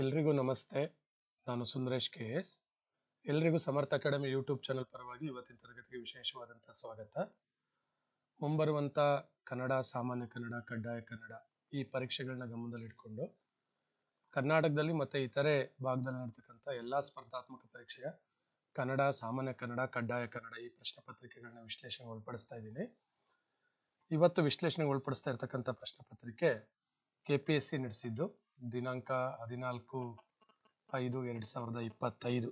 ಎಲ್ರಿಗೂ ನಮಸ್ತೆ. ನಾನು ಸುಂದರೇಶ್ ಕೆ ಎಸ್. ಎಲ್ರಿಗೂ ಸಮರ್ಥ ಅಕಾಡೆಮಿ ಯೂಟ್ಯೂಬ್ ಚಾನಲ್ ಪರವಾಗಿ ಇವತ್ತಿನ ತರಗತಿಗೆ ವಿಶೇಷವಾದಂಥ ಸ್ವಾಗತ. ಮುಂಬರುವಂಥ ಕನ್ನಡ, ಸಾಮಾನ್ಯ ಕನ್ನಡ, ಕಡ್ಡಾಯ ಕನ್ನಡ ಈ ಪರೀಕ್ಷೆಗಳನ್ನ ಗಮನದಲ್ಲಿಟ್ಕೊಂಡು ಕರ್ನಾಟಕದಲ್ಲಿ ಮತ್ತು ಇತರೆ ಭಾಗದಲ್ಲಿ ನಡೆತಕ್ಕಂಥ ಎಲ್ಲ ಸ್ಪರ್ಧಾತ್ಮಕ ಪರೀಕ್ಷೆಯ ಕನ್ನಡ, ಸಾಮಾನ್ಯ ಕನ್ನಡ, ಕಡ್ಡಾಯ ಕನ್ನಡ ಈ ಪ್ರಶ್ನೆ ಪತ್ರಿಕೆಗಳನ್ನ ವಿಶ್ಲೇಷಣೆ ಒಳಪಡಿಸ್ತಾ ಇದ್ದೀನಿ. ಇವತ್ತು ವಿಶ್ಲೇಷಣೆಗೆ ಒಳಪಡಿಸ್ತಾ ಇರ್ತಕ್ಕಂಥ ಪ್ರಶ್ನೆ ಪತ್ರಿಕೆ ಕೆ ಪಿ ಎಸ್ ಸಿ ನಡೆಸಿದ್ದು. ದಿನಾಂಕ ಹದಿನಾಲ್ಕು ಐದು ಎರಡು ಸಾವಿರದ ಇಪ್ಪತ್ತೈದು.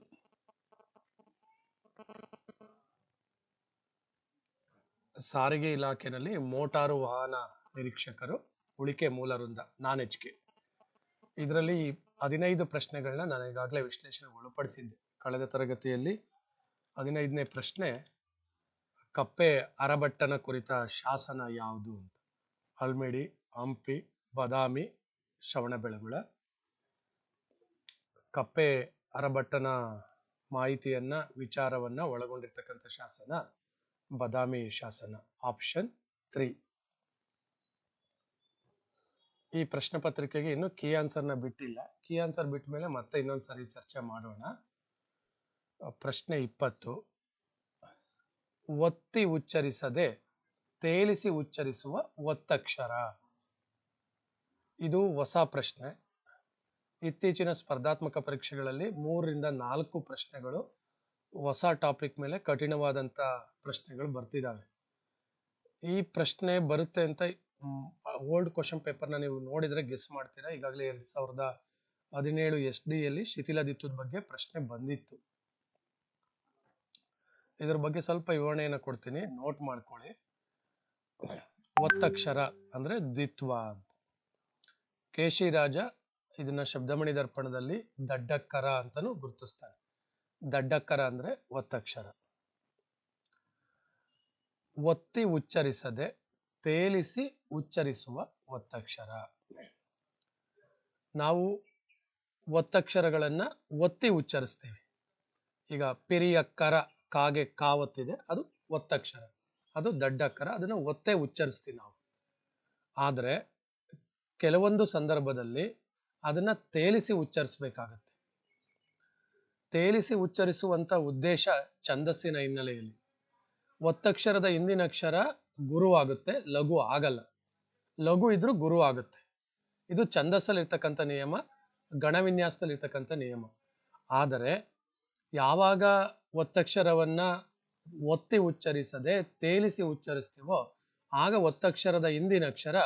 ಸಾರಿಗೆ ಇಲಾಖೆಯಲ್ಲಿ ಮೋಟಾರು ವಾಹನ ನಿರೀಕ್ಷಕರು, ಉಳಿಕೆ ಮೂಲ ವೃಂದ ನಾನ್ ಎಚ್ ಕೆ ಇದರಲ್ಲಿ ಹದಿನೈದು ಪ್ರಶ್ನೆಗಳನ್ನ ನಾನು ಈಗಾಗಲೇ ವಿಶ್ಲೇಷಣೆ ಒಳಪಡಿಸಿದ್ದೆ ಕಳೆದ ತರಗತಿಯಲ್ಲಿ ಹದಿನೈದನೇ ಪ್ರಶ್ನೆ, ಕಪ್ಪೆ ಅರಬಟ್ಟನ ಕುರಿತ ಶಾಸನ ಯಾವುದು ಅಂತ. ಹಲ್ಮಿಡಿ ಹಂಪಿ, ಬದಾಮಿ ಶ್ರವಣಬೆಳಗೊಳ ಕಪ್ಪೆ ಅರಭಟ್ಟನ ಮಾಹಿತಿಯನ್ನ, ವಿಚಾರವನ್ನ ಒಳಗೊಂಡಿರ್ತಕ್ಕಂಥ ಶಾಸನ ಬದಾಮಿ ಶಾಸನ ಆಪ್ಷನ್ ತ್ರೀ ಈ ಪ್ರಶ್ನೆ ಪತ್ರಿಕೆಗೆ ಇನ್ನು ಕೀ ಆನ್ಸರ್ನ ಬಿಟ್ಟಿಲ್ಲ. ಕೀ ಆನ್ಸರ್ ಬಿಟ್ಟ ಮೇಲೆ ಮತ್ತೆ ಇನ್ನೊಂದ್ಸರಿ ಚರ್ಚೆ ಮಾಡೋಣ. ಪ್ರಶ್ನೆ ಇಪ್ಪತ್ತು. ಒತ್ತಿ ಉಚ್ಚರಿಸದೆ, ತೇಲಿಸಿ ಉಚ್ಚರಿಸುವ ಒತ್ತಕ್ಷರ. ಇದು ಹೊಸ ಪ್ರಶ್ನೆ. ಇತ್ತೀಚಿನ ಸ್ಪರ್ಧಾತ್ಮಕ ಪರೀಕ್ಷೆಗಳಲ್ಲಿ ಮೂರರಿಂದ ನಾಲ್ಕು ಪ್ರಶ್ನೆಗಳು ಹೊಸ ಟಾಪಿಕ್ ಮೇಲೆ ಕಠಿಣವಾದಂಥ ಪ್ರಶ್ನೆಗಳು ಬರ್ತಿದ್ದಾವೆ ಈ ಪ್ರಶ್ನೆ ಬರುತ್ತೆ ಅಂತ ಓಲ್ಡ್ ಕ್ವಶನ್ ಪೇಪರ್ನ ನೀವು ನೋಡಿದ್ರೆ ಗೆಸ್ ಮಾಡ್ತೀರಾ? ಈಗಾಗಲೇ ಎರಡು ಸಾವಿರದ ಹದಿನೇಳು ಎಸ್ ಡಿಯಲ್ಲಿ ಶಿಥಿಲದಿತ್ತದ ಬಗ್ಗೆ ಪ್ರಶ್ನೆ ಬಂದಿತ್ತು. ಇದ್ರ ಬಗ್ಗೆ ಸ್ವಲ್ಪ ವಿವರಣೆಯನ್ನು ಕೊಡ್ತೀನಿ. ನೋಟ್ ಮಾಡ್ಕೊಳ್ಳಿ. ಒತ್ತಕ್ಷರ ಅಂದ್ರೆ ದ್ವಿತ್ವ ಅಂತ. ಕೇಶಿ ರಾಜ ಇದನ್ನ ಶಬ್ದಮಣಿ ದರ್ಪಣದಲ್ಲಿ ದಡ್ಡಕ್ಕರ ಅಂತಾನು ಗುರುತಿಸ್ತಾನೆ. ದಡ್ಡಕ್ಕರ ಅಂದ್ರೆ ಒತ್ತಕ್ಷರ. ಒತ್ತಿ ಉಚ್ಚರಿಸದೆ ತೇಲಿಸಿ ಉಚ್ಚರಿಸುವ ಒತ್ತಕ್ಷರ. ನಾವು ಒತ್ತಕ್ಷರಗಳನ್ನ ಒತ್ತಿ ಉಚ್ಚರಿಸ್ತೀವಿ. ಈಗ ಪಿರಿಯಕ್ಕರ ಕಾಗೆ ಕಾವತ್ತಿದೆ, ಅದು ಒತ್ತಕ್ಷರ. ಅದು ದಡ್ಡಕ್ಕರ, ಅದನ್ನ ಒತ್ತೆ ಉಚ್ಚರಿಸ್ತೀವಿ ನಾವು. ಆದ್ರೆ ಕೆಲವೊಂದು ಸಂದರ್ಭದಲ್ಲಿ ಅದನ್ನ ತೇಲಿಸಿ ಉಚ್ಚರಿಸಬೇಕಾಗತ್ತೆ. ತೇಲಿಸಿ ಉಚ್ಚರಿಸುವಂತ ಉದ್ದೇಶ ಛಂದಸ್ಸಿನ ಹಿನ್ನೆಲೆಯಲ್ಲಿ. ಒತ್ತಕ್ಷರದ ಹಿಂದಿನ ಅಕ್ಷರ ಗುರು ಆಗುತ್ತೆ ಲಘು ಆಗಲ್ಲ. ಲಘು ಇದ್ರೂ ಗುರು ಆಗುತ್ತೆ. ಇದು ಛಂದಸ್ಸಲ್ಲಿರ್ತಕ್ಕಂಥ ನಿಯಮ, ಗಣವಿನ್ಯಾಸದಲ್ಲಿರ್ತಕ್ಕಂಥ ನಿಯಮ. ಆದರೆ ಯಾವಾಗ ಒತ್ತಕ್ಷರವನ್ನ ಒತ್ತಿ ಉಚ್ಚರಿಸದೆ ತೇಲಿಸಿ ಉಚ್ಚರಿಸ್ತೀವೋ, ಆಗ ಒತ್ತಕ್ಷರದ ಹಿಂದಿನ ಅಕ್ಷರ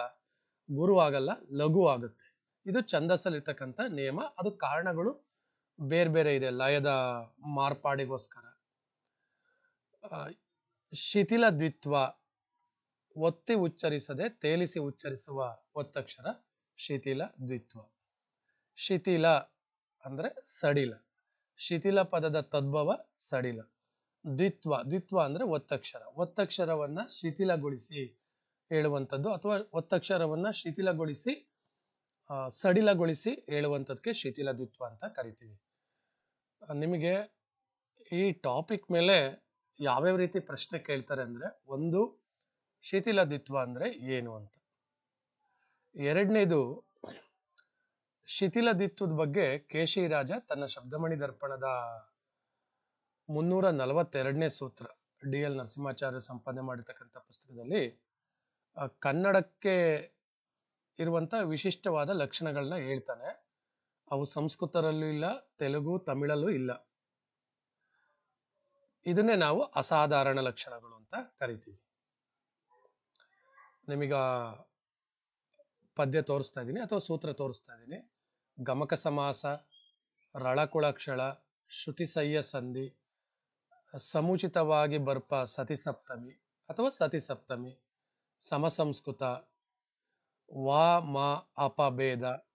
ಗುರು ಆಗಲ್ಲ ಲಘು ಆಗುತ್ತೆ ಇದು ಛಂದಸ್ಸಲ್ಲಿರ್ತಕ್ಕಂಥ ನಿಯಮ. ಅದು ಕಾರಣಗಳು ಬೇರೆ ಬೇರೆ ಇದೆ. ಲಯದ ಮಾರ್ಪಾಡಿಗೋಸ್ಕರ. ಶಿಥಿಲ ದ್ವಿತ್ವ, ಒತ್ತಿ ಉಚ್ಚರಿಸದೆ ತೇಲಿಸಿ ಉಚ್ಚರಿಸುವ ಒತ್ತಕ್ಷರ ಶಿಥಿಲ ದ್ವಿತ್ವ. ಶಿಥಿಲ ಅಂದ್ರೆ ಸಡಿಲ. ಶಿಥಿಲ ಪದದ ತದ್ಭವ ಸಡಿಲ. ದ್ವಿತ್ವ ದ್ವಿತ್ವ ಅಂದ್ರೆ ಒತ್ತಕ್ಷರ. ಒತ್ತಕ್ಷರವನ್ನ ಶಿಥಿಲಗೊಳಿಸಿ ಹೇಳುವಂಥದ್ದು ಅಥವಾ ಒತ್ತಕ್ಷರವನ್ನ ಶಿಥಿಲಗೊಳಿಸಿ ಸಡಿಲಗೊಳಿಸಿ ಹೇಳುವಂಥದ್ದಕ್ಕೆ ಶಿಥಿಲ ದ್ವಿತ್ವ ಅಂತ ಕರಿತೀವಿ. ನಿಮಗೆ ಈ ಟಾಪಿಕ್ ಮೇಲೆ ಯಾವ್ಯಾವ ರೀತಿ ಪ್ರಶ್ನೆ ಕೇಳ್ತಾರೆ ಅಂದ್ರೆ ಒಂದು ಶಿಥಿಲ ದ್ವಿತ್ವ ಅಂದ್ರೆ ಏನು ಅಂತ. ಎರಡನೇದು ಶಿಥಿಲ ದ್ವಿತ್ವದ ಬಗ್ಗೆ ಕೇಶಿ ರಾಜ ತನ್ನ ಶಬ್ದಮಣಿ ದರ್ಪಣದ ಮುನ್ನೂರ ನಲವತ್ತೆರಡನೇ ಸೂತ್ರ, ಡಿ ಎಲ್ ನರಸಿಂಹಾಚಾರ್ಯ ಸಂಪಾದನೆ ಮಾಡಿರ್ತಕ್ಕಂಥ ಪುಸ್ತಕದಲ್ಲಿ ಕನ್ನಡಕ್ಕೆ ಇರುವಂತ ವಿಶಿಷ್ಟವಾದ ಲಕ್ಷಣಗಳನ್ನ ಹೇಳ್ತಾನೆ. ಅವು ಸಂಸ್ಕೃತರಲ್ಲೂ ಇಲ್ಲ, ತೆಲುಗು, ತಮಿಳಲ್ಲೂ ಇಲ್ಲ. ಇದನ್ನೇ ನಾವು ಅಸಾಧಾರಣ ಲಕ್ಷಣಗಳು ಅಂತ ಕರಿತೀವಿ. ನಿಮಗ ಪದ್ಯ ತೋರಿಸ್ತಾ ಇದ್ದೀನಿ ಅಥವಾ ಸೂತ್ರ ತೋರಿಸ್ತಾ ಇದ್ದೀನಿ. ಗಮಕ ಸಮಾಸ, ರಳಕುಳಕ್ಷಳ, ಶ್ರುತಿ ಸಯ್ಯ ಸಂಧಿ, ಸಮುಚಿತವಾಗಿ ಬರ್ಪ ಸತಿ ಸಪ್ತಮಿ ಅಥವಾ ಸತಿ ಸಪ್ತಮಿ. ಸಮಸಂಸ್ಕೃತ. ವಾ, ಮ ಅಪಭೇದ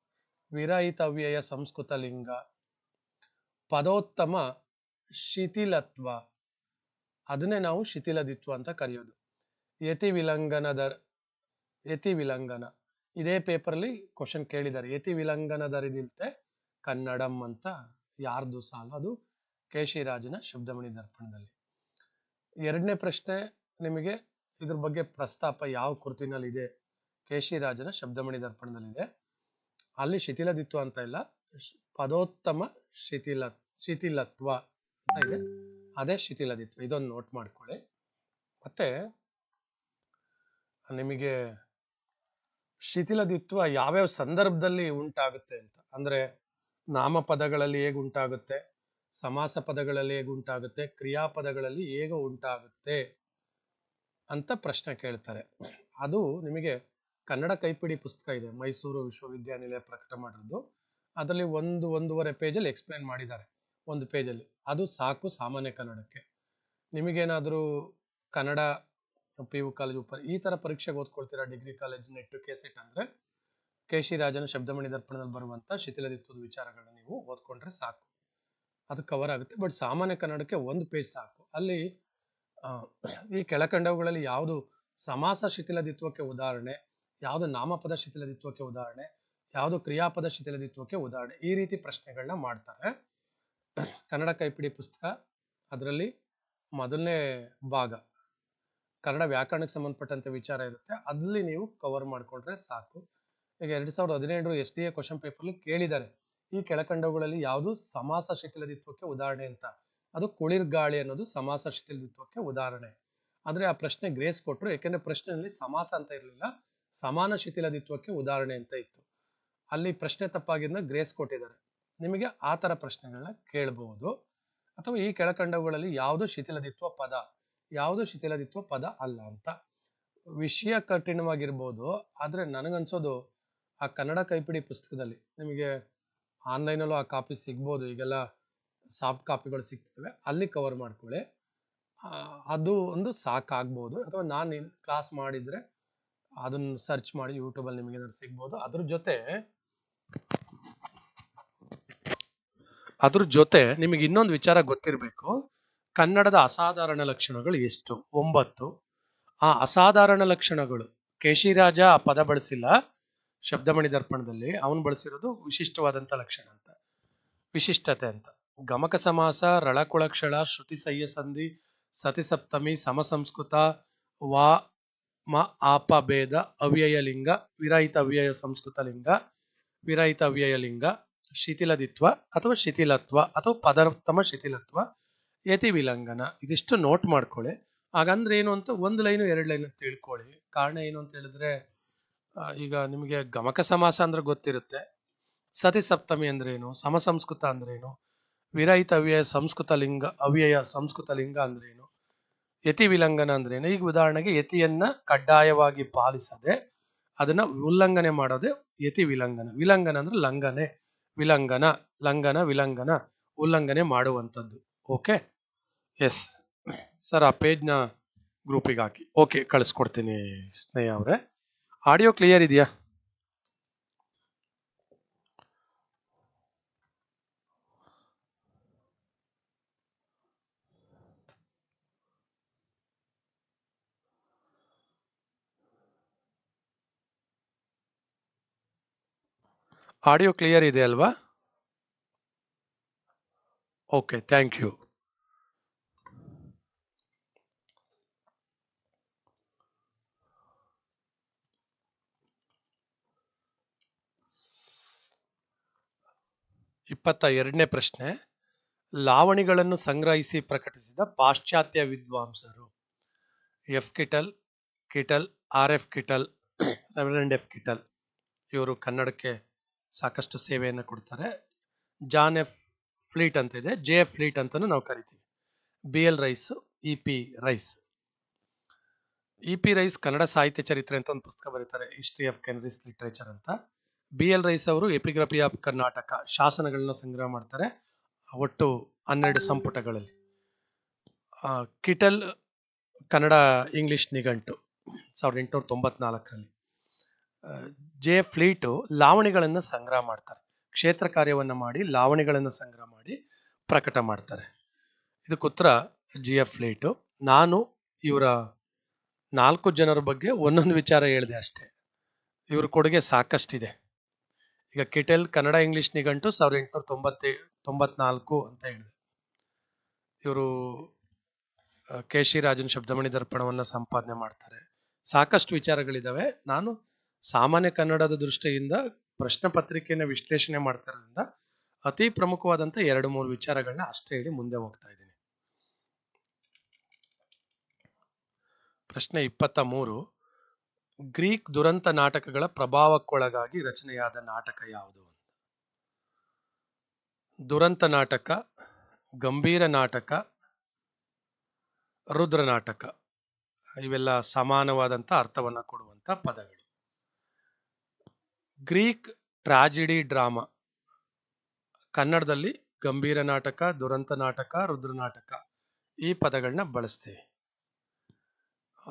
ವಿರಹಿತವ್ಯಯ ಸಂಸ್ಕೃತ ಲಿಂಗ. ಪದೋತ್ತಮ ಶಿಥಿಲತ್ವ. ಅದನ್ನೇ ನಾವು ಶಿಥಿಲದಿತ್ವ ಅಂತ ಕರೆಯೋದು. ಯತಿ ವಿಲಂಗನದರ್ ಯತಿ ವಿಲಂಗನ ಇದೇ ಪೇಪರಲ್ಲಿ ಕ್ವಶನ್ ಕೇಳಿದ್ದಾರೆ. ಯತಿ ವಿಲಂಗನದರಿದಿಲ್ತೆ ಕನ್ನಡಂ ಅಂತ. ಯಾರ್ದು ಸಾಲ? ಅದು ಕೇಶಿರಾಜನ ಶಬ್ದಮಣಿ ದರ್ಪಣದಲ್ಲಿ ಎರಡನೇ ಪ್ರಶ್ನೆ ನಿಮಗೆ ಇದ್ರ ಬಗ್ಗೆ ಪ್ರಸ್ತಾಪ ಯಾವ ಕೃತಿನಲ್ಲಿ ಇದೆ ಕೇಶಿರಾಜನ ಶಬ್ದಮಣಿ ದರ್ಪಣದಲ್ಲಿದೆ. ಅಲ್ಲಿ ಶಿಥಿಲದಿತ್ತು ಅಂತ ಇಲ್ಲ. ಪದೋತ್ತಮ ಶಿಥಿಲ, ಶಿಥಿಲತ್ವ ಅಂತ ಇದೆ. ಅದೇ ಶಿಥಿಲದಿತ್ವ ಇದೊಂದು ನೋಟ್ ಮಾಡ್ಕೊಳ್ಳಿ. ಮತ್ತೆ ನಿಮಗೆ ಶಿಥಿಲದಿತ್ವ ಯಾವ್ಯಾವ ಸಂದರ್ಭದಲ್ಲಿ ಉಂಟಾಗುತ್ತೆ ಅಂತ. ಅಂದ್ರೆ ನಾಮಪದಗಳಲ್ಲಿ ಹೇಗೆ ಉಂಟಾಗುತ್ತೆ? ಸಮಾಸ ಪದಗಳಲ್ಲಿ ಹೇಗೆ ಉಂಟಾಗುತ್ತೆ? ಕ್ರಿಯಾಪದಗಳಲ್ಲಿ ಹೇಗೆ ಉಂಟಾಗುತ್ತೆ? ಅಂತ ಪ್ರಶ್ನೆ ಕೇಳ್ತಾರೆ. ಅದು ನಿಮಗೆ ಕನ್ನಡ ಕೈಪಿಡಿ ಪುಸ್ತಕ ಇದೆ, ಮೈಸೂರು ವಿಶ್ವವಿದ್ಯಾನಿಲಯ ಪ್ರಕಟ ಮಾಡಿರೋದು. ಅದರಲ್ಲಿ ಒಂದು, ಒಂದೂವರೆ ಪೇಜಲ್ಲಿ ಎಕ್ಸ್ಪ್ಲೇನ್ ಮಾಡಿದ್ದಾರೆ, ಒಂದು ಪೇಜಲ್ಲಿ. ಅದು ಸಾಕು ಸಾಮಾನ್ಯ ಕನ್ನಡಕ್ಕೆ. ನಿಮಗೇನಾದರೂ ಕನ್ನಡ ಪಿ ಯು ಕಾಲೇಜು ಉಪ, ಈ ಥರ ಪರೀಕ್ಷೆಗೆ ಓದ್ಕೊಳ್ತೀರಾ degree college net K SET ಅಂದರೆ? ಕೆ ಶಿ ರಾಜನ ಶಬ್ದಮಣಿ ದರ್ಪಣದಲ್ಲಿ ಬರುವಂಥ ಶಿಥಿಲದಿತ್ವದ ವಿಚಾರಗಳನ್ನ ನೀವು ಓದ್ಕೊಂಡ್ರೆ ಸಾಕು. ಅದು ಕವರ್ ಆಗುತ್ತೆ ಬಟ್ ಸಾಮಾನ್ಯ ಕನ್ನಡಕ್ಕೆ ಒಂದು ಪೇಜ್ ಸಾಕು. ಅಲ್ಲಿ ಈ ಕೆಳಕಂಡವುಗಳಲ್ಲಿ ಯಾವುದು ಸಮಾಸ ಶಿಥಿಲದಿತ್ವಕ್ಕೆ ಉದಾಹರಣೆ, ಯಾವುದು ನಾಮಪದ ಶಿಥಿಲದಿತ್ವಕ್ಕೆ ಉದಾಹರಣೆ, ಯಾವುದು ಕ್ರಿಯಾಪದ ಶಿಥಿಲದಿತ್ವಕ್ಕೆ ಉದಾಹರಣೆ, ಈ ರೀತಿ ಪ್ರಶ್ನೆಗಳನ್ನ ಮಾಡ್ತಾರೆ. ಕನ್ನಡ ಕೈಪಿಡಿ ಪುಸ್ತಕ, ಅದರಲ್ಲಿ ಮೊದಲನೇ ಭಾಗ, ಕನ್ನಡ ವ್ಯಾಕರಣಕ್ಕೆ ಸಂಬಂಧಪಟ್ಟಂತೆ ವಿಚಾರ ಇರುತ್ತೆ. ಅಲ್ಲಿ ನೀವು ಕವರ್ ಮಾಡಿಕೊಂಡ್ರೆ ಸಾಕು. ಈಗ ಎರಡು ಸಾವಿರದ ಹದಿನೆಂಟು ಎಸ್ ಡಿ ಎ ಕ್ವಶನ್ ಪೇಪರ್ಲಿ ಕೇಳಿದ್ದಾರೆ, ಈ ಕೆಳಕಂಡವುಗಳಲ್ಲಿ ಯಾವುದು ಸಮಾಸ ಶಿಥಿಲದಿತ್ವಕ್ಕೆ ಉದಾಹರಣೆ ಅಂತ. ಅದು ಕುಳಿರ್ಗಾಳಿ ಅನ್ನೋದು ಸಮಾಸ ಶಿಥಿಲತ್ವಕ್ಕೆ ಉದಾಹರಣೆ. ಆದ್ರೆ ಆ ಪ್ರಶ್ನೆ ಗ್ರೇಸ್ ಕೊಟ್ಟರು ಯಾಕೆಂದ್ರೆ ಪ್ರಶ್ನೆಯಲ್ಲಿ ಸಮಾಸ ಅಂತ ಇರಲಿಲ್ಲ, ಸಮಾನ ಶಿಥಿಲದಿತ್ವಕ್ಕೆ ಉದಾಹರಣೆ ಅಂತ ಇತ್ತು. ಅಲ್ಲಿ ಪ್ರಶ್ನೆ ತಪ್ಪಾಗಿದ್ದ ಗ್ರೇಸ್ ಕೊಟ್ಟಿದ್ದಾರೆ. ನಿಮಗೆ ಆ ತರ ಪ್ರಶ್ನೆಗಳನ್ನ ಕೇಳಬಹುದು ಅಥವಾ ಈ ಕೆಳಕಂಡವುಗಳಲ್ಲಿ ಯಾವುದು ಶಿಥಿಲದಿತ್ವ ಪದ, ಯಾವುದು ಶಿಥಿಲದಿತ್ವ ಪದ ಅಲ್ಲ ಅಂತ. ವಿಷಯ ಕಠಿಣವಾಗಿರ್ಬೋದು, ಆದ್ರೆ ನನಗನ್ಸೋದು ಆ ಕನ್ನಡ ಕೈಪಿಡಿ ಪುಸ್ತಕದಲ್ಲಿ ನಿಮಗೆ ಆನ್ಲೈನಲ್ಲೂ ಆ ಕಾಪಿ ಸಿಗ್ಬೋದು, ಈಗೆಲ್ಲ ಸಾಫ್ಟ್ ಕಾಪಿಗಳು ಸಿಗ್ತವೆ, ಅಲ್ಲಿ ಕವರ್ ಮಾಡ್ಕೊಳ್ಳಿ. ಅದು ಒಂದು ಸಾಕಾಗ್ಬೋದು. ಅಥವಾ ನಾನು ಕ್ಲಾಸ್ ಮಾಡಿದರೆ ಅದನ್ನು ಸರ್ಚ್ ಮಾಡಿ ಯೂಟ್ಯೂಬಲ್ಲಿ ನಿಮಗೆ ಏನಾದ್ರು ಸಿಗ್ಬೋದು. ಅದ್ರ ಜೊತೆ ಅದ್ರ ಜೊತೆ ನಿಮಗೆ ಇನ್ನೊಂದು ವಿಚಾರ ಗೊತ್ತಿರಬೇಕು. ಕನ್ನಡದ ಅಸಾಧಾರಣ ಲಕ್ಷಣಗಳು ಎಷ್ಟು? ಒಂಬತ್ತು. ಆ ಅಸಾಧಾರಣ ಲಕ್ಷಣಗಳು. ಕೇಶಿರಾಜ ಆ ಪದ ಬಳಸಿಲ್ಲ. ಶಬ್ದಮಣಿ ದರ್ಪಣದಲ್ಲಿ ಅವನು ಬಳಸಿರೋದು ವಿಶಿಷ್ಟವಾದಂಥ ಲಕ್ಷಣ ಅಂತ. ವಿಶಿಷ್ಟತೆ ಅಂತ. ಗಮಕ ಸಮಾಸ ರಳಕುಳಕ್ಷಳ ಶ್ರುತಿ ಸಹ್ಯ ಸಂಧಿ ಸತಿ ಸಪ್ತಮಿ, ಸಮಸಂಸ್ಕೃತ, ವಾ, ಮ, ಆಪ ಭೇದ ಅವ್ಯಯ ಲಿಂಗ, ವಿರಹಿತ ಅವ್ಯಯ ಸಂಸ್ಕೃತ ಲಿಂಗ, ವಿರಹಿತ ಅವ್ಯಯ ಲಿಂಗ ಶಿಥಿಲದಿತ್ವ ಅಥವಾ ಶಿಥಿಲತ್ವ ಅಥವಾ ಪದಾರ್ಥಮ ಶಿಥಿಲತ್ವ, ಯತಿ ವಿಲಂಗನ ಇದಿಷ್ಟು ನೋಟ್ ಮಾಡ್ಕೊಳ್ಳಿ. ಹಾಗಂದ್ರೆ ಏನು ಅಂತ ಒಂದು ಲೈನು, ಎರಡು ಲೈನು ತಿಳ್ಕೊಳ್ಳಿ. ಕಾರಣ ಏನು ಅಂತ ಹೇಳಿದ್ರೆ ಈಗ ನಿಮಗೆ ಗಮಕ ಸಮಾಸ ಅಂದ್ರೆ ಗೊತ್ತಿರುತ್ತೆ. ಸತಿ ಸಪ್ತಮಿ ಅಂದ್ರೆ ಏನು? ಸಮಸಂಸ್ಕೃತ ಅಂದ್ರೆ ವಿರಹಿತ ಅವ್ಯಯ ಸಂಸ್ಕೃತ ಲಿಂಗ, ಅವ್ಯಯ ಸಂಸ್ಕೃತ ಲಿಂಗ ಅಂದ್ರೇನು? ಯತಿ ವಿಲಂಘನ ಅಂದ್ರೇನು? ಈಗ ಉದಾಹರಣೆಗೆ ಯತಿಯನ್ನ ಕಡ್ಡಾಯವಾಗಿ ಪಾಲಿಸದೆ ಅದನ್ನ ಉಲ್ಲಂಘನೆ ಮಾಡೋದೆ ಯತಿ ವಿಲಂಘನ. ವಿಲಂಘನ ಅಂದ್ರೆ ಲಂಘನೆ. ವಿಲಂಘನ, ಲಂಘನ, ವಿಲಂಘನ, ಉಲ್ಲಂಘನೆ ಮಾಡುವಂಥದ್ದು. ಓಕೆ ಎಸ್ ಸರ್, ಆ ಪೇಜ್ನ ಗ್ರೂಪಿಗೆ ಹಾಕಿ. ಓಕೆ ಕಳಿಸ್ಕೊಡ್ತೀನಿ ಸ್ನೇಹ ಅವರೇ. ಆಡಿಯೋ ಕ್ಲಿಯರ್ ಇದೆಯಾ? ಆಡಿಯೋ ಕ್ಲಿಯರ್ ಇದೆ ಅಲ್ವಾ? ಓಕೆ ಥ್ಯಾಂಕ್ ಯು ಇಪ್ಪತ್ತ ಎರಡನೇ ಪ್ರಶ್ನೆ. ಲಾವಣಿಗಳನ್ನು ಸಂಗ್ರಹಿಸಿ ಪ್ರಕಟಿಸಿದ ಪಾಶ್ಚಾತ್ಯ ವಿದ್ವಾಂಸರು. F Kittel Kittel R F Kittel reverend F Kittel ಇವರು ಕನ್ನಡಕ್ಕೆ ಸಾಕಷ್ಟು ಸೇವೆಯನ್ನು ಕೊಡ್ತಾರೆ. ಜಾನ್ ಎಫ್ ಫ್ಲೀಟ್ ಅಂತ ಇದೆ. ಜೆ ಎಫ್ ಫ್ಲೀಟ್ ಅಂತಲೂ ನಾವು ಕರಿತೀವಿ. B L Rice, E P Rice. E P Rice Kannada ಸಾಹಿತ್ಯ ಚರಿತ್ರೆ ಅಂತ ಒಂದು ಪುಸ್ತಕ ಬರೀತಾರೆ. ಹಿಸ್ಟ್ರಿ ಆಫ್ ಕೆನರಿಸ್ ಲಿಟ್ರೇಚರ್ ಅಂತ. ಬಿ ಎಲ್ ರೈಸ್ ಅವರು ಎಪಿಗ್ರಫಿ ಆಫ್ ಕರ್ನಾಟಕ ಶಾಸನಗಳನ್ನ ಸಂಗ್ರಹ ಮಾಡ್ತಾರೆ. ಒಟ್ಟು ಹನ್ನೆರಡು ಸಂಪುಟಗಳಲ್ಲಿ. ಕಿಟಲ್ ಕನ್ನಡ ಇಂಗ್ಲಿಷ್ ನಿಘಂಟು, ಸಾವಿರದ ಎಂಟುನೂರ ತೊಂಬತ್ನಾಲ್ಕರಲ್ಲಿ. ಜೆ ಫ್ಲೀಟು ಲಾವಣಿಗಳನ್ನು ಸಂಗ್ರಹ ಮಾಡ್ತಾರೆ. ಕ್ಷೇತ್ರ ಕಾರ್ಯವನ್ನು ಮಾಡಿ ಲಾವಣಿಗಳನ್ನು ಸಂಗ್ರಹ ಮಾಡಿ ಪ್ರಕಟ ಮಾಡ್ತಾರೆ. ಇದಕ್ಕೆ ಉತ್ತರ ಜಿ ಎಫ್ ಫ್ಲೀಟು. ನಾನು ಇವರ ನಾಲ್ಕು ಜನರ ಬಗ್ಗೆ ಒಂದೊಂದು ವಿಚಾರ ಹೇಳಿದೆ ಅಷ್ಟೇ. ಇವ್ರ ಕೊಡುಗೆ ಸಾಕಷ್ಟಿದೆ. ಈಗ ಕಿಟೆಲ್ ಕನ್ನಡ ಇಂಗ್ಲಿಷ್ ನಿಘಂಟು ಸಾವಿರದ ಎಂಟುನೂರ ತೊಂಬತ್ತೇ ತೊಂಬತ್ನಾಲ್ಕು ಅಂತ ಹೇಳಿದೆ. ಇವರು ಕೆ ಶಿ ರಾಜನ್ ಶಬ್ದಮಣಿ ದರ್ಪಣವನ್ನು ಸಂಪಾದನೆ ಮಾಡ್ತಾರೆ. ಸಾಕಷ್ಟು ವಿಚಾರಗಳಿದ್ದಾವೆ ನಾನು ಸಾಮಾನ್ಯ ಕನ್ನಡದ ದೃಷ್ಟಿಯಿಂದ ಪ್ರಶ್ನೆ ಪತ್ರಿಕೆಯನ್ನು ವಿಶ್ಲೇಷಣೆ ಮಾಡ್ತಿರೋದ್ರಿಂದ ಅತಿ ಪ್ರಮುಖವಾದಂಥ ಎರಡು ಮೂರು ವಿಚಾರಗಳನ್ನ ಅಷ್ಟೇ ಹೇಳಿ ಮುಂದೆ ಹೋಗ್ತಾ ಇದ್ದೀನಿ. ಪ್ರಶ್ನೆ ಇಪ್ಪತ್ತ ಮೂರು, ಗ್ರೀಕ್ ದುರಂತ ನಾಟಕಗಳ ಪ್ರಭಾವಕ್ಕೊಳಗಾಗಿ ರಚನೆಯಾದ ನಾಟಕ ಯಾವುದು ದುರಂತ ನಾಟಕ, ಗಂಭೀರ ನಾಟಕ, ರುದ್ರ ನಾಟಕ, ಇವೆಲ್ಲ ಸಮಾನವಾದಂಥ ಅರ್ಥವನ್ನು ಕೊಡುವಂಥ ಪದಗಳು. Greek tragedy drama. ಕನ್ನಡದಲ್ಲಿ ಗಂಭೀರ ನಾಟಕ, ದುರಂತ ನಾಟಕ, ರುದ್ರ ನಾಟಕ. ಈ ಪದಗಳನ್ನ ಬಳಸ್ತೀವಿ.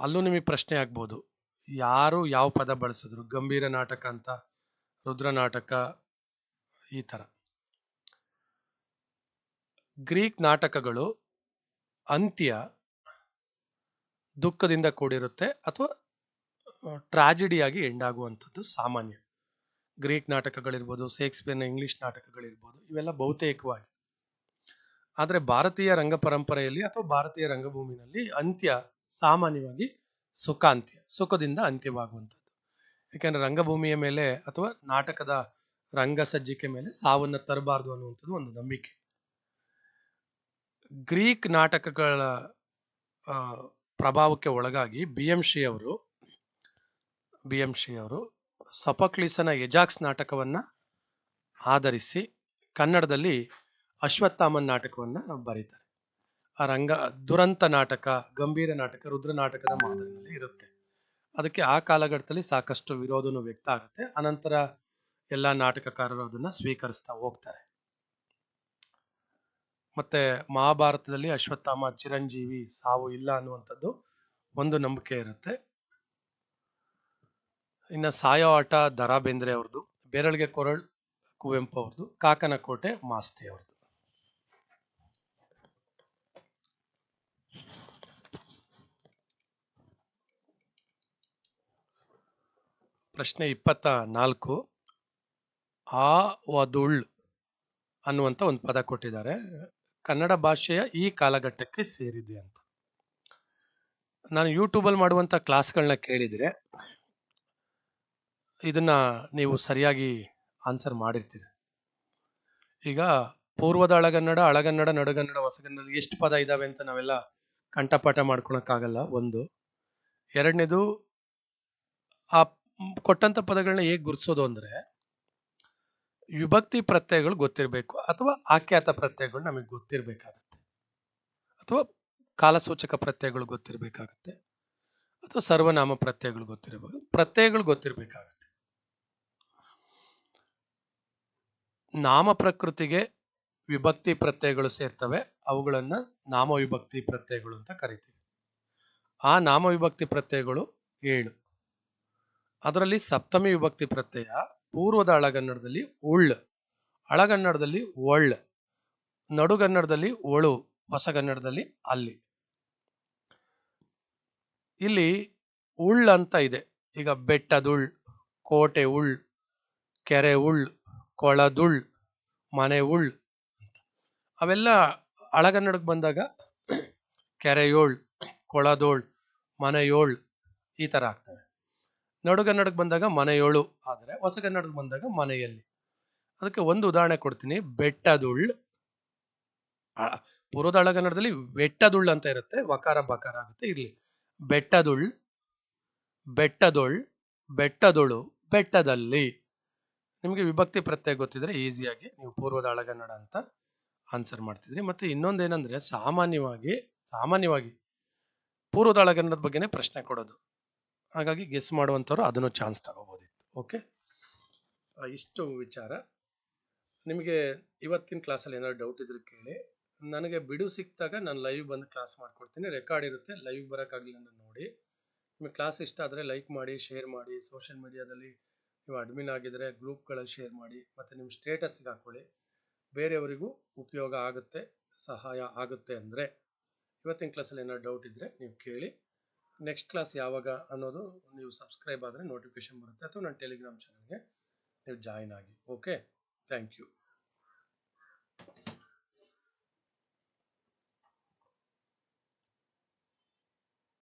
ಅಲ್ಲೂ ನಿಮಗೆ ಪ್ರಶ್ನೆ ಆಗ್ಬೋದು. ಯಾರು ಯಾವ ಪದ ಬಳಸಿದ್ರು? ಗಂಭೀರ ನಾಟಕ ಅಂತ, ರುದ್ರ ನಾಟಕ, ಈ ಥರ. ಗ್ರೀಕ್ ನಾಟಕಗಳು ಅಂತ್ಯ ದುಃಖದಿಂದ ಕೂಡಿರುತ್ತೆ ಅಥವಾ ಟ್ರಾಜಿಡಿಯಾಗಿ ಎಂಡ್ ಆಗುವಂಥದ್ದು ಸಾಮಾನ್ಯ. ಗ್ರೀಕ್ ನಾಟಕಗಳಿರ್ಬೋದು, ಶೇಕ್ಸ್ಪಿಯರ್ನ ಇಂಗ್ಲಿಷ್ ನಾಟಕಗಳಿರ್ಬೋದು, ಇವೆಲ್ಲ ಬಹುತೇಕವಾಗಿ. ಆದರೆ ಭಾರತೀಯ ರಂಗ ಪರಂಪರೆಯಲ್ಲಿ ಅಥವಾ ಭಾರತೀಯ ರಂಗಭೂಮಿನಲ್ಲಿ ಅಂತ್ಯ ಸಾಮಾನ್ಯವಾಗಿ ಸುಖಾಂತ್ಯ ಸುಖದಿಂದ ಅಂತ್ಯವಾಗುವಂಥದ್ದು. ಯಾಕೆಂದರೆ ರಂಗಭೂಮಿಯ ಮೇಲೆ ಅಥವಾ ನಾಟಕದ ರಂಗ ಸಜ್ಜಿಕೆ ಮೇಲೆ ಸಾವನ್ನ ತರಬಾರ್ದು ಅನ್ನುವಂಥದ್ದು ಒಂದು ನಂಬಿಕೆ. ಗ್ರೀಕ್ ನಾಟಕಗಳ ಪ್ರಭಾವಕ್ಕೆ ಒಳಗಾಗಿ ಬಿ ಎಂ ಶ್ರೀ ಅವರು, ಬಿ ಎಂ ಶ್ರೀ ಅವರು ಸಪಕ್ಲಿಸನ ಎಜಾಕ್ಸ್ ನಾಟಕವನ್ನು ಆಧರಿಸಿ ಕನ್ನಡದಲ್ಲಿ ಅಶ್ವತ್ಥಾಮನ್ ನಾಟಕವನ್ನು ಬರೀತಾರೆ. ಆ ರಂಗ, ದುರಂತ ನಾಟಕ, ಗಂಭೀರ ನಾಟಕ, ರುದ್ರ ನಾಟಕದ ಮಾದರಿಯಲ್ಲಿ ಇರುತ್ತೆ. ಅದಕ್ಕೆ ಆ ಕಾಲಘಟ್ಟದಲ್ಲಿ ಸಾಕಷ್ಟು ವಿರೋಧನೂ ವ್ಯಕ್ತ ಆಗುತ್ತೆ. ಅನಂತರ ಎಲ್ಲ ನಾಟಕಕಾರರು ಅದನ್ನು ಸ್ವೀಕರಿಸ್ತಾ ಹೋಗ್ತಾರೆ. ಮತ್ತೆ ಮಹಾಭಾರತದಲ್ಲಿ ಅಶ್ವತ್ಥಾಮ ಚಿರಂಜೀವಿ ಸಾವು ಇಲ್ಲ ಅನ್ನುವಂಥದ್ದು ಒಂದು ನಂಬಿಕೆ ಇರುತ್ತೆ. ಇನ್ನು ಸಾಯೋ ಆಟ ದರಾ ಬೇಂದ್ರೆ ಅವ್ರದ್ದು ಬೇರಳಿಗೆ ಕೊರಳ್ ಕುವೆಂಪು ಅವ್ರದ್ದು ಕಾಕನ ಕೋಟೆ ಮಾಸ್ತಿ ಅವ್ರದ್ದು ಪ್ರಶ್ನೆ ಇಪ್ಪತ್ತ ನಾಲ್ಕು. ಆ ವದುಳ್ ಅನ್ನುವಂಥ ಒಂದು ಪದ ಕೊಟ್ಟಿದ್ದಾರೆ. ಕನ್ನಡ ಭಾಷೆಯ ಈ ಕಾಲಘಟ್ಟಕ್ಕೆ ಸೇರಿದೆ ಅಂತ. ನಾನು ಯೂಟ್ಯೂಬಲ್ಲಿ ಮಾಡುವಂಥ ಕ್ಲಾಸ್ಗಳನ್ನ ಕೇಳಿದರೆ ಇದನ್ನ ನೀವು ಸರಿಯಾಗಿ ಆನ್ಸರ್ ಮಾಡಿರ್ತೀರಿ. ಈಗ ಪೂರ್ವದ ಅಳಗನ್ನಡ ಅಳಗನ್ನಡ, ನಡುಗನ್ನಡ, ಹೊಸಗನ್ನಡ ಎಷ್ಟು ಪದ ಇದಾವೆ ಅಂತ ನಾವೆಲ್ಲ ಕಂಠಪಾಠ ಮಾಡ್ಕೊಳಕ್ಕಾಗಲ್ಲ ಒಂದು. ಎರಡನೇದು, ಆ ಕೊಟ್ಟಂಥ ಪದಗಳನ್ನ ಹೇಗೆ ಗುರುತಿಸೋದು ಅಂದ್ರೆ ವಿಭಕ್ತಿ ಪ್ರತ್ಯಯಗಳು ಗೊತ್ತಿರಬೇಕು ಅಥವಾ ಆಖ್ಯಾತ ಪ್ರತ್ಯಯಗಳು ನಮಗೆ ಗೊತ್ತಿರಬೇಕಾಗತ್ತೆ. ಅಥವಾ ಕಾಲಸೂಚಕ ಪ್ರತ್ಯಯಗಳು ಗೊತ್ತಿರಬೇಕಾಗತ್ತೆ ಅಥವಾ ಸರ್ವನಾಮ ಪ್ರತ್ಯಯಗಳು ಗೊತ್ತಿರಬೇಕು. ಪ್ರತ್ಯಯಗಳು ಗೊತ್ತಿರಬೇಕಾಗತ್ತೆ. ನಾಮ ಪ್ರಕೃತಿಗೆ ವಿಭಕ್ತಿ ಪ್ರತ್ಯಯಗಳು ಸೇರ್ತವೆ. ಅವುಗಳನ್ನು ನಾಮ ವಿಭಕ್ತಿ ಪ್ರತ್ಯಯಗಳು ಅಂತ ಕರಿತೀವಿ. ಆ ನಾಮ ವಿಭಕ್ತಿ ಪ್ರತ್ಯಯಗಳು ಏಳು. ಅದರಲ್ಲಿ ಸಪ್ತಮಿ ವಿಭಕ್ತಿ ಪ್ರತ್ಯಯ, ಪೂರ್ವದ ಹಳಗನ್ನಡದಲ್ಲಿ ಉಳ್ ಹಳಗನ್ನಡದಲ್ಲಿ ಒಳ್, ನಡುಗನ್ನಡದಲ್ಲಿ ಒಳು, ಹೊಸಗನ್ನಡದಲ್ಲಿ ಅಲ್ಲಿ. ಇಲ್ಲಿ ಉಳ್ ಅಂತ ಇದೆ. ಈಗ ಬೆಟ್ಟದುಳ್, ಕೋಟೆ ಉಳ್, ಕೆರೆ ಉಳ್ ಕೊಳದುಳ್ ಮನೆ ಉಳ್ ಅಂತ. ಅವೆಲ್ಲ ಅಳಗನ್ನಡಕ್ಕೆ ಬಂದಾಗ ಕೆರೆಯೋಳ್, ಕೊಳದೋಳ್, ಮನೆಯೋಳ್ ಈ ತರ ಆಗ್ತವೆ. ನಡುಗನ್ನಡಕ್ಕೆ ಬಂದಾಗ ಮನೆಯೋಳು, ಆದರೆ ಹೊಸಗನ್ನಡಕ್ಕೆ ಬಂದಾಗ ಮನೆಯಲ್ಲಿ. ಅದಕ್ಕೆ ಒಂದು ಉದಾಹರಣೆ ಕೊಡ್ತೀನಿ. ಬೆಟ್ಟದುಳ್ ಪೂರ್ವದ ಅಳಗನ್ನಡದಲ್ಲಿ ಬೆಟ್ಟದುಳ್ ಅಂತ ಇರುತ್ತೆ, ವಕಾರ ಬಕಾರ ಆಗುತ್ತೆ ಇರ್ಲಿ. ಬೆಟ್ಟದುಳ್, ಬೆಟ್ಟದೊಳ್, ಬೆಟ್ಟದೊಳು, ಬೆಟ್ಟದಲ್ಲಿ. ನಿಮಗೆ ವಿಭಕ್ತಿ ಪ್ರತ್ಯಯ ಗೊತ್ತಿದ್ರೆ ಈಸಿಯಾಗಿ ನೀವು ಪೂರ್ವದ ಹಳಗನ್ನಡ ಅಂತ ಆನ್ಸರ್ ಮಾಡ್ತಿದ್ರಿ. ಮತ್ತೆ ಇನ್ನೊಂದೇನಂದ್ರೆ ಸಾಮಾನ್ಯವಾಗಿ ಸಾಮಾನ್ಯವಾಗಿ ಪೂರ್ವದ ಹಳಗನ್ನಡದ ಬಗ್ಗೆನೇ ಪ್ರಶ್ನೆ ಕೊಡೋದು. ಹಾಗಾಗಿ ಗೆಸ್ ಮಾಡುವಂಥವ್ರು ಅದನ್ನು ಚಾನ್ಸ್ ತಗೋಬೋದಿತ್ತು. ಓಕೆ ಇಷ್ಟು ವಿಚಾರ. ನಿಮಗೆ ಇವತ್ತಿನ ಕ್ಲಾಸಲ್ಲಿ ಏನಾದ್ರು ಡೌಟ್ ಇದ್ರೆ ಕೇಳಿ. ನನಗೆ ಬಿಡು ಸಿಕ್ಕಿದಾಗ ನಾನು ಲೈವ್ ಬಂದು ಕ್ಲಾಸ್ ಮಾಡ್ಕೊಡ್ತೀನಿ. ರೆಕಾರ್ಡ್ ಇರುತ್ತೆ. ಲೈವ್ ಬರೋಕ್ಕಾಗಲಿಲ್ಲ ನೋಡಿ. ನಿಮಗೆ ಕ್ಲಾಸ್ ಇಷ್ಟ ಆದರೆ ಲೈಕ್ ಮಾಡಿ ಶೇರ್ ಮಾಡಿ ಸೋಷಿಯಲ್ ಮೀಡಿಯಾದಲ್ಲಿ ನೀವು ಅಡ್ಮಿನ್ ಆಗಿದ್ದರೆ ಗ್ರೂಪ್ಗಳಲ್ಲಿ ಶೇರ್ ಮಾಡಿ ಮತ್ತು ನಿಮ್ಮ ಸ್ಟೇಟಸ್ಗೆ ಹಾಕ್ಕೊಳ್ಳಿ ಬೇರೆಯವರಿಗೂ ಉಪಯೋಗ ಆಗುತ್ತೆ, ಸಹಾಯ ಆಗುತ್ತೆ ಅಂದರೆ ಇವತ್ತಿನ ಕ್ಲಾಸಲ್ಲಿ ಏನಾದ್ರು ಡೌಟ್ ಇದ್ದರೆ ನೀವು ಕೇಳಿ. ನೆಕ್ಸ್ಟ್ ಕ್ಲಾಸ್ ಯಾವಾಗ ಅನ್ನೋದು ನೀವು ಸಬ್ಸ್ಕ್ರೈಬ್ ಆದರೆ ನೋಟಿಫಿಕೇಶನ್ ಬರುತ್ತೆ. ಅಥವಾ ನನ್ನ ಟೆಲಿಗ್ರಾಮ್ ಚಾನಲ್ಗೆ ನೀವು ಜಾಯಿನ್ ಆಗಿ. Okay thank you